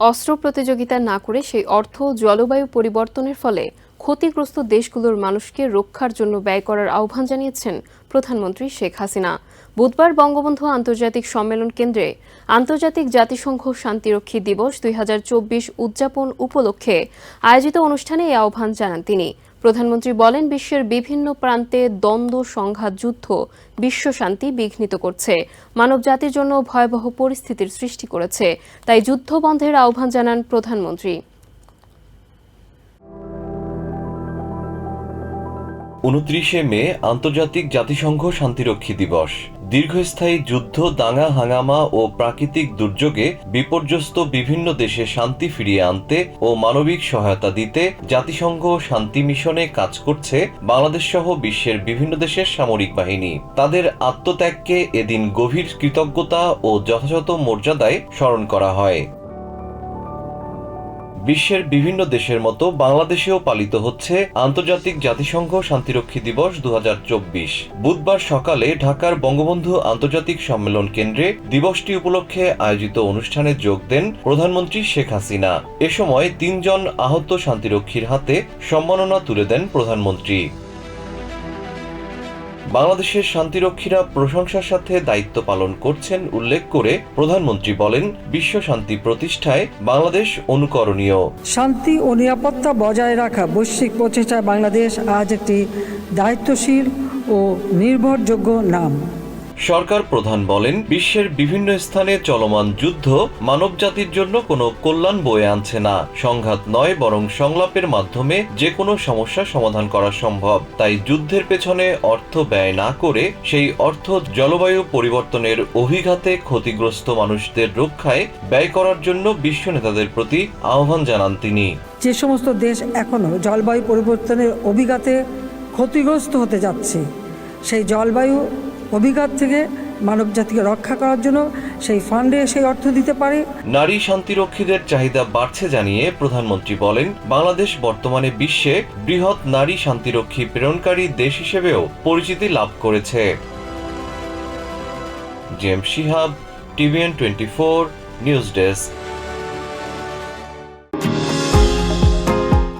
অস্ত্র প্রতিযোগিতা না করে সেই অর্থ জলবায়ু পরিবর্তনের ফলে ক্ষতিগ্রস্ত দেশগুলোর মানুষকে রক্ষার জন্য ব্যয় করার আহ্বান জানিয়েছেন প্রধানমন্ত্রী শেখ হাসিনা। বুধবার বঙ্গবন্ধু আন্তর্জাতিক সম্মেলন কেন্দ্রে আন্তর্জাতিক জাতিসংঘ শান্তিরক্ষী দিবস দুই হাজার চব্বিশ উদযাপন উপলক্ষে আয়োজিত অনুষ্ঠানে এই আহ্বান জানান তিনি। প্রধানমন্ত্রী বলেন, বিশ্বের বিভিন্ন প্রান্তে দ্বন্দ্ব, সংঘাত, যুদ্ধ, বিশ্ব শান্তি বিঘ্নিত করছে। মানব জাতির জন্য ভয়াবহ পরিস্থিতির সৃষ্টি করেছে। তাই যুদ্ধ বন্ধের আহ্বান জানান প্রধানমন্ত্রী। উনত্রিশে মে আন্তর্জাতিক জাতিসংঘ শান্তিরক্ষী দিবস। দীর্ঘস্থায়ী যুদ্ধ, দাঙ্গা, হাঙ্গামা ও প্রাকৃতিক দুর্যোগে বিপর্যস্ত বিভিন্ন দেশে শান্তি ফিরিয়ে আনতে ও মানবিক সহায়তা দিতে জাতিসংঘ শান্তি মিশনে কাজ করছে বাংলাদেশ সহ বিশ্বের বিভিন্ন দেশের সামরিক বাহিনী। তাদের আত্মত্যাগকে এদিন গভীর কৃতজ্ঞতা ও যথাযথ মর্যাদায় স্মরণ করা হয়। বিশ্বের বিভিন্ন দেশের মতো বাংলাদেশেও পালিত হচ্ছে আন্তর্জাতিক জাতিসংঘ শান্তিরক্ষী দিবস দু হাজার চব্বিশ। বুধবার সকালে ঢাকার বঙ্গবন্ধু আন্তর্জাতিক সম্মেলন কেন্দ্রে দিবসটি উপলক্ষে আয়োজিত অনুষ্ঠানে যোগ দেন প্রধানমন্ত্রী শেখ হাসিনা। এ সময় তিনজন আহত শান্তিরক্ষীর হাতে সম্মাননা তুলে দেন প্রধানমন্ত্রী। বাংলাদেশের শান্তিরক্ষীরা প্রশংসার সাথে দায়িত্ব পালন করছেন উল্লেখ করে প্রধানমন্ত্রী বলেন, বিশ্ব শান্তি প্রতিষ্ঠায় বাংলাদেশ অনুকরণীয়। শান্তি ও নিরাপত্তা বজায় রাখা বৈশ্বিক প্রচেষ্টায় বাংলাদেশ আজ একটি দায়িত্বশীল ও নির্ভরযোগ্য নাম। সরকার প্রধান বলেন, বিশ্বের বিভিন্ন স্থানে চলমান যুদ্ধ মানবজাতির জন্য কোনো কল্যাণ বয়ে আনছে না। সংঘাত নয়, বরং সংলাপের মাধ্যমে যে কোনো সমস্যা সমাধান করা সম্ভব। তাই যুদ্ধের পেছনে অর্থ ব্যয় না করে সেই অর্থ জলবায়ু পরিবর্তনের অভিঘাতে ক্ষতিগ্রস্ত মানুষদের রক্ষায় ব্যয় করার জন্য বিশ্ব নেতাদের প্রতি আহ্বান জানান তিনি। যে সমস্ত দেশ এখনও জলবায়ু পরিবর্তনের অভিঘাতে ক্ষতিগ্রস্ত হতে যাচ্ছে, সেই জলবায়ু অভিঘাত থেকে মানবজাতিকে রক্ষা করার জন্য সেই ফান্ডে সেই অর্থ দিতে পারে। নারী শান্তিরক্ষীদের চাহিদা বাড়ছে জানিয়ে প্রধানমন্ত্রী বলেন, বাংলাদেশ বর্তমানে বিশ্বে বৃহৎ নারী শান্তিরক্ষী প্রেরণকারী দেশ হিসেবেও পরিচিতি লাভ করেছে। Jem Shihab, TVN twenty four, news desk.